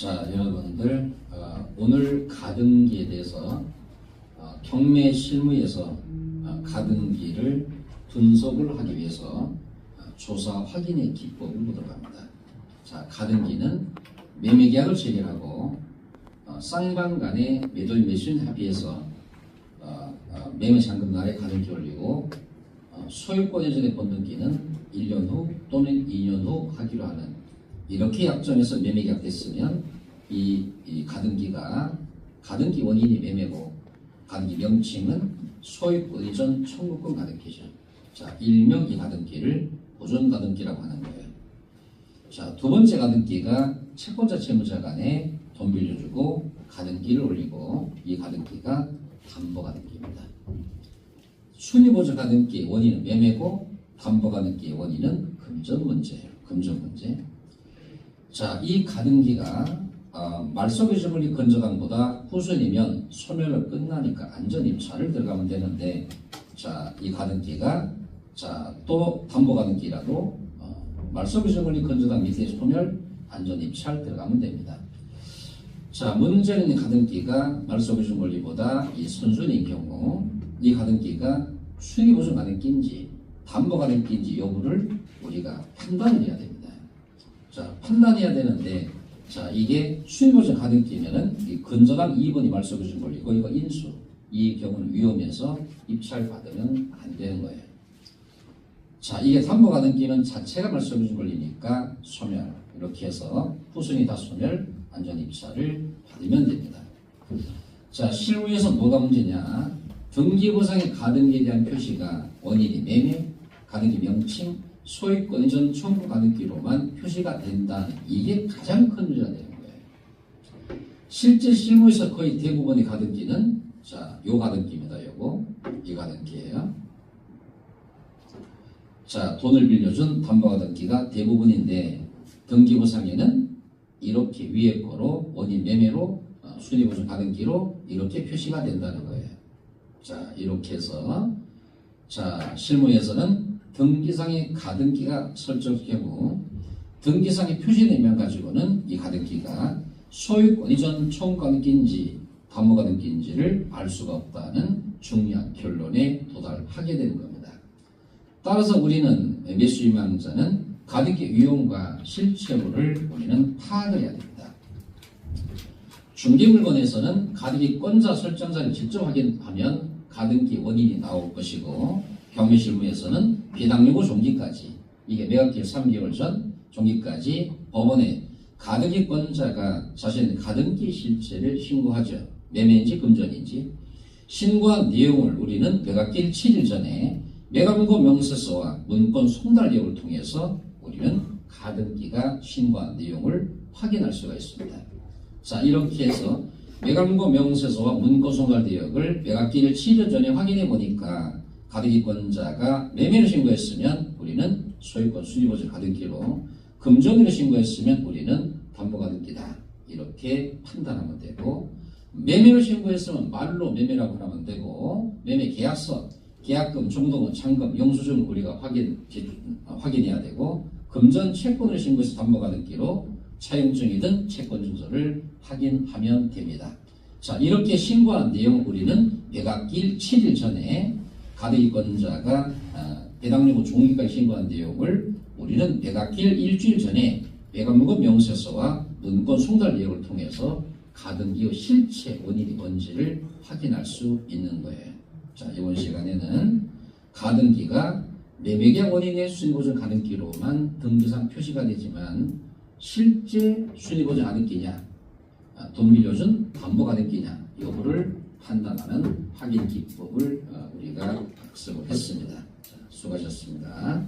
자, 여러분들 어, 오늘 가등기에 대해서 어, 경매 실무에서 어, 가등기를 분석을 하기 위해서 어, 조사 확인의 기법을 보도록 합니다. 자, 가등기는 매매계약을 체결하고 어, 쌍방 간의 매도인 매수인 합의해서 어, 어, 매매 잔금 날에 가등기 올리고 어, 소유권 예전의 본등기는 1년 후 또는 2년 후 하기로 하는 이렇게 약정해서 매매계약 됐으면 이, 이 가등기가 가등기 원인이 매매고 가등기 명칭은 소유권 이전 청구권 가등기죠. 자, 일명 이 가등기를 보존 가등기라고 하는 거예요. 자, 두 번째 가등기가 채권자 채무자 간에 돈 빌려주고 가등기를 올리고 이 가등기가 담보 가등기입니다. 순위 보조 가등기 원인은 매매고 담보 가등기 원인은 금전 문제예요. 금전 문제. 자, 이 가등기가 어, 말소기준물리 건조강보다 후순이면 소멸을 끝나니까 안전 입찰을 들어가면 되는데 자, 이 가등기가 자, 또 담보 가등기라도 어, 말소기준물리 건조강 밑에 소멸 안전 입찰 들어가면 됩니다. 자, 문제는 이 가등기가 말소기준물리보다 이 선순위인 경우 이 가등기가 순위보증 가등기인지 담보 가등기인지 여부를 우리가 판단을 해야 됩니다. 자, 판단해야 되는데, 자, 이게 수입보증 가등기면은 이 근저당 2번이 말소기준 걸리고 이거 인수. 이 경우는 위험해서 입찰 받으면 안 되는 거예요. 자, 이게 담보 가등기는 자체가 말소기준 걸리니까 소멸. 이렇게 해서 후순위 다 소멸, 안전 입찰을 받으면 됩니다. 자, 실무에서 뭐가 문제냐? 등기부상의 가등기에 대한 표시가 원인이 매매, 가등기 명칭, 소유권 이전 청구 가등기로만 표시가 된다는 이게 가장 큰 문제가 되는 거예요. 실제 실무에서 거의 대부분의 가등기는 자, 요 가등기입니다. 요거 이 가등기예요. 자, 돈을 빌려준 담보 가등기가 대부분인데 등기부상에는 이렇게 위에 거로 원인 매매로 어, 순위 보증 가등기로 이렇게 표시가 된다는 거예요. 자, 이렇게 해서 자, 실무에서는 등기상의 가등기가 설정 경우 등기상에 표시되면 가지고는 이 가등기가 소유권 이전 총가등기인지 담보가등기인지를 알 수가 없다는 중요한 결론에 도달하게 되는 겁니다. 따라서 우리는 매수 희망자는 가등기 위험과 실체물을 우리는 파악을 해야 됩니다. 중개물건에서는 가등기 권자 설정자를 직접 확인하면 가등기 원인이 나올 것이고 경매실무에서는 배당요구 종기까지 이게 매각기일 3개월 전 종기까지 법원에 가등기 권자가 자신의 가등기 실체를 신고하죠. 매매인지 금전인지 신고한 내용을 우리는 매각기일 7일 전에 매각문고 명세서와 문건 송달력을 통해서 우리는 가등기가 신고한 내용을 확인할 수가 있습니다. 자 이렇게 해서 매각문고 명세서와 문건 송달대역을 매각기일 7일 전에 확인해 보니까 가등기권자가 매매를 신고했으면 우리는 소유권 수입보증 가등기로 금전으로 신고했으면 우리는 담보가등기다 이렇게 판단하면 되고 매매를 신고했으면 말로 매매라고 하면 되고 매매 계약서 계약금, 종동은, 잔금, 영수증 우리가 확인 어, 확인해야 되고 금전 채권을 신고해서 담보가등기로 차용증이든 채권증서를 확인하면 됩니다. 자 이렇게 신고한 내용 우리는 매각기일 7일 전에 가등기권자가 아, 배당 요구 종기까지 신고한 내용을 우리는 매각기일 일주일 전에 매각무금 명세서와 문건 송달 내역을 통해서 가등기의 실체 원인이 뭔지를 확인할 수 있는 거예요. 자 이번 시간에는 가등기가 매매계약 원인의 순위보증 가등기로만 등기상 표시가 되지만 실제 순위보증 가등기냐 아, 돈 빌려준 담보 가등기냐 여부를 판단하는 확인 기법을 어, 우리가 학습을 했습니다. 자, 수고하셨습니다.